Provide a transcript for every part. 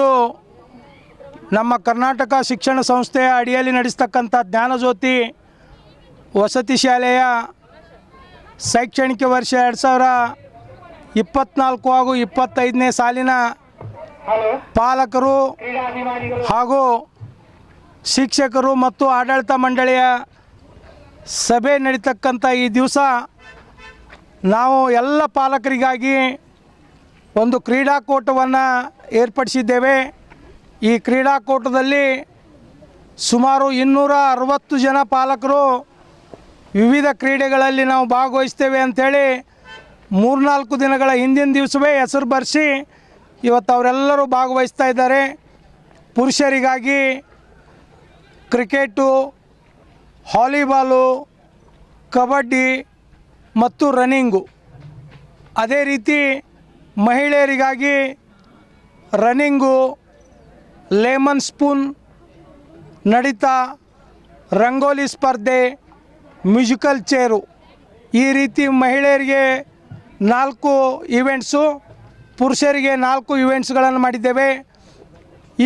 ಇಂದು ನಮ್ಮ ಕರ್ನಾಟಕ ಶಿಕ್ಷಣ ಸಂಸ್ಥೆಯ ಅಡಿಯಲ್ಲಿ ನಡೆಸ್ತಕ್ಕಂಥ ಜ್ಞಾನಜ್ಯೋತಿ ವಸತಿ ಶಾಲೆಯ ಶೈಕ್ಷಣಿಕ ವರ್ಷ ಎರಡು ಸಾವಿರ ಇಪ್ಪತ್ತ್ನಾಲ್ಕು ಹಾಗೂ ಇಪ್ಪತ್ತೈದನೇ ಸಾಲಿನ ಪಾಲಕರು ಹಾಗೂ ಶಿಕ್ಷಕರು ಮತ್ತು ಆಡಳಿತ ಮಂಡಳಿಯ ಸಭೆ ನಡೀತಕ್ಕಂಥ ಈ ದಿವಸ ನಾವು ಎಲ್ಲ ಪಾಲಕರಿಗಾಗಿ ಒಂದು ಕ್ರೀಡಾಕೂಟವನ್ನು ಏರ್ಪಡಿಸಿದ್ದೇವೆ. ಈ ಕ್ರೀಡಾಕೂಟದಲ್ಲಿ ಸುಮಾರು ಇನ್ನೂರ ಅರವತ್ತು ಜನ ಪಾಲಕರು ವಿವಿಧ ಕ್ರೀಡೆಗಳಲ್ಲಿ ನಾವು ಭಾಗವಹಿಸ್ತೇವೆ ಅಂಥೇಳಿ ಮೂರ್ನಾಲ್ಕು ದಿನಗಳ ಹಿಂದಿನ ದಿವಸವೇ ಹೆಸರು ಬರೆಸಿ ಇವತ್ತು ಅವರೆಲ್ಲರೂ ಭಾಗವಹಿಸ್ತಾ ಇದ್ದಾರೆ. ಪುರುಷರಿಗಾಗಿ ಕ್ರಿಕೆಟು ಹಾಲಿಬಾಲು ಕಬಡ್ಡಿ ಮತ್ತು ರನ್ನಿಂಗು. ಅದೇ ರೀತಿ ಮಹಿಳೆಯರಿಗಾಗಿ ರನ್ನಿಂಗು, ಲೆಮನ್ ಸ್ಪೂನ್, ನಡಿತ, ರಂಗೋಲಿ ಸ್ಪರ್ಧೆ, ಮ್ಯೂಸಿಕಲ್ ಚೇರು. ಈ ರೀತಿ ಮಹಿಳೆಯರಿಗೆ ನಾಲ್ಕು ಇವೆಂಟ್ಸು, ಪುರುಷರಿಗೆ ನಾಲ್ಕು ಇವೆಂಟ್ಸ್ಗಳನ್ನು ಮಾಡಿದ್ದೇವೆ.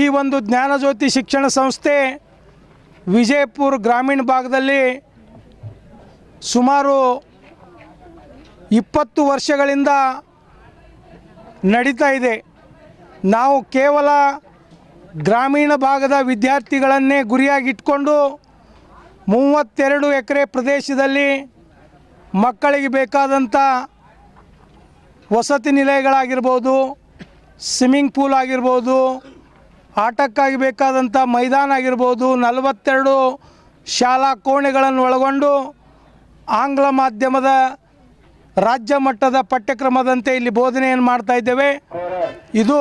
ಈ ಒಂದು ಜ್ಞಾನಜ್ಯೋತಿ ಶಿಕ್ಷಣ ಸಂಸ್ಥೆ ವಿಜಯಪುರ ಗ್ರಾಮೀಣ ಭಾಗದಲ್ಲಿ ಸುಮಾರು ಇಪ್ಪತ್ತು ವರ್ಷಗಳಿಂದ ನಡೀತಾ ಇದೆ. ನಾವು ಕೇವಲ ಗ್ರಾಮೀಣ ಭಾಗದ ವಿದ್ಯಾರ್ಥಿಗಳನ್ನೇ ಗುರಿಯಾಗಿಟ್ಕೊಂಡು ಮೂವತ್ತೆರಡು ಎಕರೆ ಪ್ರದೇಶದಲ್ಲಿ ಮಕ್ಕಳಿಗೆ ಬೇಕಾದಂಥ ವಸತಿ ನಿಲಯಗಳಾಗಿರ್ಬೋದು, ಸ್ವಿಮ್ಮಿಂಗ್ ಪೂಲ್ ಆಗಿರ್ಬೋದು, ಆಟಕ್ಕಾಗಿ ಬೇಕಾದಂಥ ಮೈದಾನ ಆಗಿರ್ಬೋದು, ನಲವತ್ತೆರಡು ಶಾಲಾ ಕೋಣೆಗಳನ್ನು ಒಳಗೊಂಡು ಆಂಗ್ಲ ಮಾಧ್ಯಮದ ರಾಜ್ಯ ಮಟ್ಟದ ಪಠ್ಯಕ್ರಮದಂತೆ ಇಲ್ಲಿ ಬೋಧನೆಯನ್ನು ಮಾಡ್ತಾ ಇದ್ದೇವೆ. ಇದು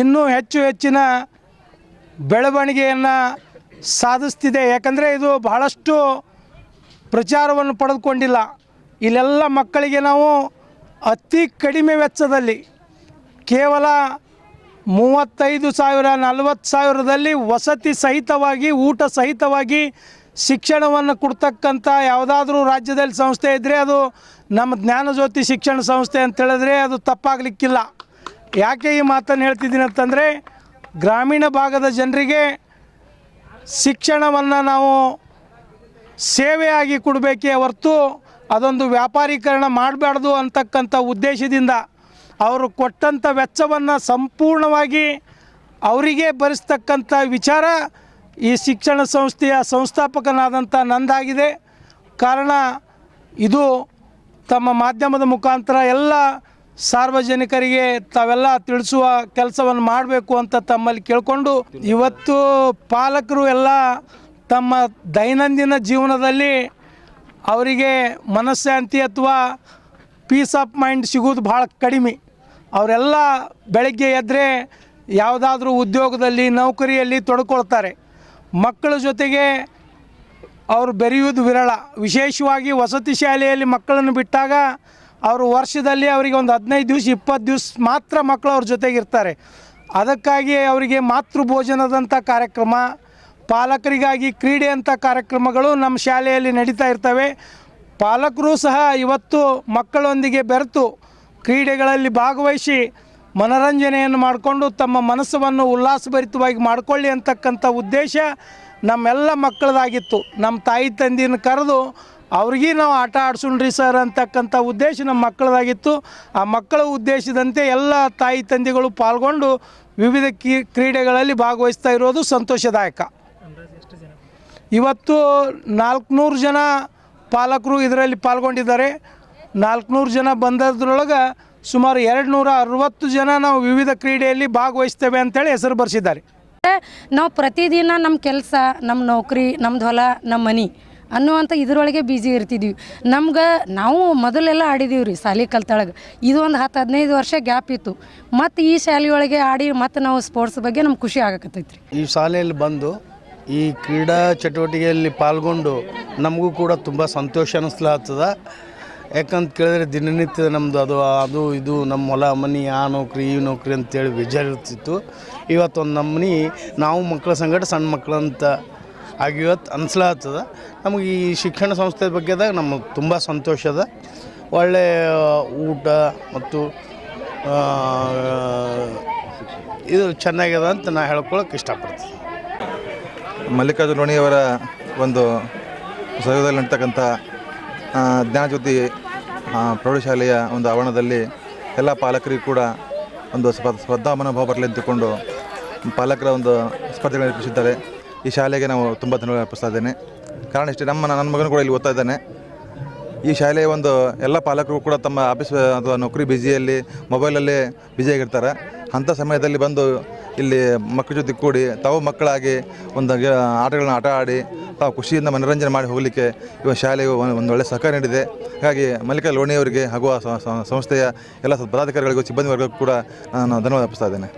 ಇನ್ನೂ ಹೆಚ್ಚು ಹೆಚ್ಚಿನ ಬೆಳವಣಿಗೆಯನ್ನು ಸಾಧಿಸ್ತಿದೆ. ಯಾಕಂದರೆ ಇದು ಬಹಳಷ್ಟು ಪ್ರಚಾರವನ್ನು ಪಡೆದುಕೊಂಡಿಲ್ಲ. ಇಲ್ಲೆಲ್ಲ ಮಕ್ಕಳಿಗೆ ನಾವು ಅತಿ ಕಡಿಮೆ ವೆಚ್ಚದಲ್ಲಿ ಕೇವಲ ಮೂವತ್ತೈದು ಸಾವಿರ, ನಲವತ್ತು ಸಾವಿರದಲ್ಲಿ ವಸತಿ ಸಹಿತವಾಗಿ, ಊಟ ಸಹಿತವಾಗಿ ಶಿಕ್ಷಣವನ್ನು ಕೊಡ್ತಕ್ಕಂಥ ಯಾವುದಾದ್ರೂ ರಾಜ್ಯದಲ್ಲಿ ಸಂಸ್ಥೆ ಇದ್ದರೆ ಅದು ನಮ್ಮ ಜ್ಞಾನಜ್ಯೋತಿ ಶಿಕ್ಷಣ ಸಂಸ್ಥೆ ಅಂತ ಹೇಳಿದ್ರೆ ಅದು ತಪ್ಪಾಗಲಿಕ್ಕಿಲ್ಲ. ಯಾಕೆ ಈ ಮಾತನ್ನು ಹೇಳ್ತಿದ್ದೀನಿ ಅಂತಂದರೆ ಗ್ರಾಮೀಣ ಭಾಗದ ಜನರಿಗೆ ಶಿಕ್ಷಣವನ್ನು ನಾವು ಸೇವೆಯಾಗಿ ಕೊಡಬೇಕೇ ಹೊರತು ಅದೊಂದು ವ್ಯಾಪಾರೀಕರಣ ಮಾಡಬಾರ್ದು ಅಂತಕ್ಕಂಥ ಉದ್ದೇಶದಿಂದ ಅವರು ಕೊಟ್ಟಂಥ ವೆಚ್ಚವನ್ನು ಸಂಪೂರ್ಣವಾಗಿ ಅವರಿಗೆ ಭರಿಸ್ತಕ್ಕಂಥ ವಿಚಾರ ಈ ಶಿಕ್ಷಣ ಸಂಸ್ಥೆಯ ಸಂಸ್ಥಾಪಕನಾದಂಥ ನಂದಾಗಿದೆ. ಕಾರಣ ಇದು ತಮ್ಮ ಮಾಧ್ಯಮದ ಮುಖಾಂತರ ಎಲ್ಲ ಸಾರ್ವಜನಿಕರಿಗೆ ತಾವೆಲ್ಲ ತಿಳಿಸುವ ಕೆಲಸವನ್ನು ಮಾಡಬೇಕು ಅಂತ ತಮ್ಮಲ್ಲಿ ಕೇಳಿಕೊಂಡು ಇವತ್ತು ಪಾಲಕರು ಎಲ್ಲ ತಮ್ಮ ದೈನಂದಿನ ಜೀವನದಲ್ಲಿ ಅವರಿಗೆ ಮನಃಶಾಂತಿ ಅಥವಾ ಪೀಸ್ ಆಫ್ ಮೈಂಡ್ ಸಿಗುವುದು ಭಾಳ ಕಡಿಮೆ. ಅವರೆಲ್ಲ ಬೆಳಗ್ಗೆ ಎದ್ದರೆ ಯಾವುದಾದ್ರೂ ಉದ್ಯೋಗದಲ್ಲಿ, ನೌಕರಿಯಲ್ಲಿ ತೊಡ್ಕೊಳ್ತಾರೆ. ಮಕ್ಕಳ ಜೊತೆಗೆ ಅವರು ಬೆರೆಯುವುದು ವಿರಳ. ವಿಶೇಷವಾಗಿ ವಸತಿ ಶಾಲೆಯಲ್ಲಿ ಮಕ್ಕಳನ್ನು ಬಿಟ್ಟಾಗ ಅವರು ವರ್ಷದಲ್ಲಿ ಅವರಿಗೆ ಒಂದು ಹದಿನೈದು ದಿವಸ, ಇಪ್ಪತ್ತು ದಿವಸ ಮಾತ್ರ ಮಕ್ಕಳು ಅವ್ರ ಜೊತೆಗಿರ್ತಾರೆ ಅದಕ್ಕಾಗಿ ಅವರಿಗೆ ಮಾತೃ ಭೋಜನದಂಥ ಕಾರ್ಯಕ್ರಮ, ಪಾಲಕರಿಗಾಗಿ ಕ್ರೀಡೆ ಅಂಥ ಕಾರ್ಯಕ್ರಮಗಳು ನಮ್ಮ ಶಾಲೆಯಲ್ಲಿ ನಡೀತಾ ಇರ್ತವೆ. ಪಾಲಕರು ಸಹ ಇವತ್ತು ಮಕ್ಕಳೊಂದಿಗೆ ಬೆರೆತು ಕ್ರೀಡೆಗಳಲ್ಲಿ ಭಾಗವಹಿಸಿ ಮನರಂಜನೆಯನ್ನು ಮಾಡಿಕೊಂಡು ತಮ್ಮ ಮನಸ್ಸನ್ನು ಉಲ್ಲಾಸಭರಿತವಾಗಿ ಮಾಡಿಕೊಳ್ಳಿ ಅಂತಕ್ಕಂಥ ಉದ್ದೇಶ ನಮ್ಮೆಲ್ಲ ಮಕ್ಕಳದಾಗಿತ್ತು. ನಮ್ಮ ತಾಯಿ ತಂದಿನ ಕರೆದು, ಅವ್ರಿಗೆ ನಾವು ಆಟ ಆಡ್ಸೋಣ್ರಿ ಸರ್ ಅಂತಕ್ಕಂಥ ಉದ್ದೇಶ ನಮ್ಮ ಮಕ್ಕಳದಾಗಿತ್ತು. ಆ ಮಕ್ಕಳ ಉದ್ದೇಶದಂತೆ ಎಲ್ಲ ತಾಯಿ ತಂದೆಗಳು ಪಾಲ್ಗೊಂಡು ವಿವಿಧ ಕ್ರೀಡೆಗಳಲ್ಲಿ ಭಾಗವಹಿಸ್ತಾ ಇರೋದು ಸಂತೋಷದಾಯಕ. ಇವತ್ತು ನಾಲ್ಕುನೂರು ಜನ ಪಾಲಕರು ಇದರಲ್ಲಿ ಪಾಲ್ಗೊಂಡಿದ್ದಾರೆ. ನಾಲ್ಕುನೂರು ಜನ ಬಂದದ್ರೊಳಗೆ ಸುಮಾರು ಎರಡು ನೂರ ಅರವತ್ತು ಜನ ನಾವು ವಿವಿಧ ಕ್ರೀಡೆಯಲ್ಲಿ ಭಾಗವಹಿಸ್ತೇವೆ ಅಂತೇಳಿ ಹೆಸರು ಬರೆಸಿದ್ದಾರೆ. ನಾವು ಪ್ರತಿದಿನ ನಮ್ಮ ಕೆಲಸ ನಮ್ಮ ನೌಕರಿ ನಮ್ದು ಹೊಲ ನಮ್ಮ ಮನೆ ಅನ್ನುವಂಥ ಇದರೊಳಗೆ ಬ್ಯುಸಿ ಇರ್ತಿದ್ವಿ. ನಮ್ಗೆ ನಾವು ಮೊದಲೆಲ್ಲ ಆಡಿದೀವಿ ರೀ ಶಾಲೆ ಕಲ್ತೊಳಗೆ. ಇದು ಒಂದು ಹತ್ತು ಹದಿನೈದು ವರ್ಷ ಗ್ಯಾಪ್ ಇತ್ತು. ಮತ್ತು ಈ ಶಾಲೆಯೊಳಗೆ ಆಡಿ ಮತ್ತು ನಾವು ಸ್ಪೋರ್ಟ್ಸ್ ಬಗ್ಗೆ ನಮ್ಗೆ ಖುಷಿ ಆಗಕತ್ತೈತ್ರಿ. ಈ ಶಾಲೆಯಲ್ಲಿ ಬಂದು ಈ ಕ್ರೀಡಾ ಚಟುವಟಿಕೆಯಲ್ಲಿ ಪಾಲ್ಗೊಂಡು ನಮಗೂ ಕೂಡ ತುಂಬ ಸಂತೋಷ ಅನ್ನಿಸ್ಲಾಗ್ತದ ಯಾಕಂತ ಕೇಳಿದ್ರೆ ದಿನನಿತ್ಯ ನಮ್ಮದು ಅದು ಅದು, ಇದು, ನಮ್ಮ ಹೊಲ, ಮನೆ, ಆ ನೌಕರಿ, ಈ ನೌಕರಿ ಅಂತೇಳಿ ಬೇಜಾರಿರ್ತಿತ್ತು. ಇವತ್ತೊಂದು ನಮ್ಮನೆ ನಾವು ಮಕ್ಕಳ ಸಂಗಡ ಸಣ್ಣ ಮಕ್ಕಳಂತ ಆಗಿವತ್ತು ಅನ್ಸ್ಲಾಗ್ತದ. ನಮಗೆ ಈ ಶಿಕ್ಷಣ ಸಂಸ್ಥೆ ಬಗ್ಗೆದಾಗ ನಮಗೆ ತುಂಬ ಸಂತೋಷ ಅದ. ಒಳ್ಳೆಯ ಊಟ ಮತ್ತು ಇದು ಚೆನ್ನಾಗಿದೆ ಅಂತ ನಾ ಹೇಳ್ಕೊಳಕ್ಕೆ ಇಷ್ಟಪಡ್ತೀನಿ. ಮಲ್ಲಿಕಾರ್ಜುನ ರೋಣಿಯವರ ಒಂದು ಸಹಯೋಗದಲ್ಲಿ ನಡ್ತಕ್ಕಂಥ ಜ್ಞಾನಜ್ಯೋತಿ ಪ್ರೌಢಶಾಲೆಯ ಒಂದು ಆವರಣದಲ್ಲಿ ಎಲ್ಲ ಪಾಲಕರಿಗೂ ಕೂಡ ಒಂದು ಸ್ಪ ಸ್ಪರ್ಧಾ ಮನೋಭಾವ ಬರಲಿ ಅಂತಕೊಂಡು ಪಾಲಕರ ಒಂದು ಸ್ಪರ್ಧೆಗಳನ್ನು ಏರ್ಪಡಿಸಿದ್ದಾರೆ. ಈ ಶಾಲೆಗೆ ನಾವು ತುಂಬ ಧನ್ಯವಾದ ಅರ್ಪಿಸ್ತಾ ಇದ್ದೇನೆ. ಕಾರಣ ಇಷ್ಟೇ, ನಮ್ಮ, ನನ್ನ ಮಗನು ಕೂಡ ಇಲ್ಲಿ ಓದ್ತಾ ಇದ್ದಾನೆ. ಈ ಶಾಲೆಯ ಒಂದು ಎಲ್ಲ ಪಾಲಕರು ಕೂಡ ತಮ್ಮ ಆಫೀಸ್ ಅಥವಾ ನೌಕರಿ ಬ್ಯುಸಿಯಲ್ಲಿ ಮೊಬೈಲಲ್ಲೇ ಬ್ಯುಸಿಯಾಗಿರ್ತಾರೆ ಅಂಥ ಸಮಯದಲ್ಲಿ ಬಂದು ಇಲ್ಲಿ ಮಕ್ಕಳ ಜೊತೆ ಕೂಡಿ ತಾವು ಮಕ್ಕಳಾಗಿ ಒಂದು ಆಟಗಳನ್ನ ಆಟ ಆಡಿ ತಾವು ಖುಷಿಯಿಂದ ಮನೋರಂಜನೆ ಮಾಡಿ ಹೋಗಲಿಕ್ಕೆ ಇವ ಶಾಲೆಯು ಒಂದು ಒಳ್ಳೆಯ ಸಹಕಾರ ನೀಡಿದೆ. ಹಾಗಾಗಿ ಮಲ್ಲಿಕಾ ಲೋಣಿಯವರಿಗೆ ಹಾಗೂ ಆ ಸಂಸ್ಥೆಯ ಎಲ್ಲ ಪದಾಧಿಕಾರಿಗಳಿಗೂ ಸಿಬ್ಬಂದಿ ವರ್ಗಕ್ಕೂ ಕೂಡ ನಾನು ಧನ್ಯವಾದ ಅರ್ಪಿಸ್ತಾ ಇದ್ದೇನೆ.